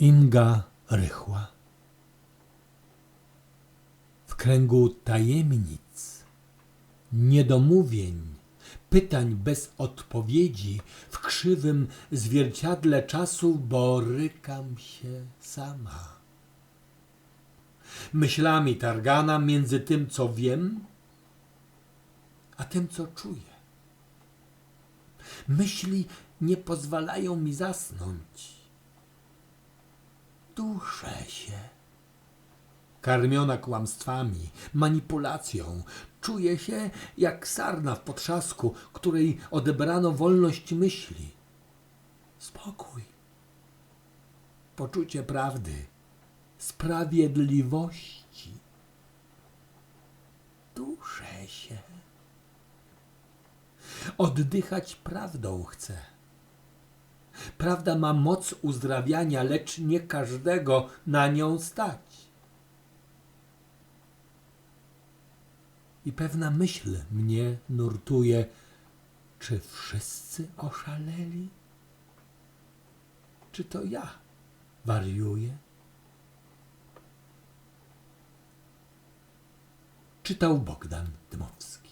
Inga Rychła. W kręgu tajemnic, niedomówień, pytań bez odpowiedzi, w krzywym zwierciadle czasu borykam się sama. Myślami targana między tym, co wiem, a tym, co czuję. Myśli nie pozwalają mi zasnąć. Duszę się. Karmiona kłamstwami, manipulacją, czuję się jak sarna w potrzasku, której odebrano wolność myśli. Spokój. Poczucie prawdy, sprawiedliwości. Duszę się. Oddychać prawdą chcę. Prawda ma moc uzdrawiania, lecz nie każdego na nią stać. I pewna myśl mnie nurtuje, czy wszyscy oszaleli? Czy to ja wariuję? Czytał Bogdan Dmowski.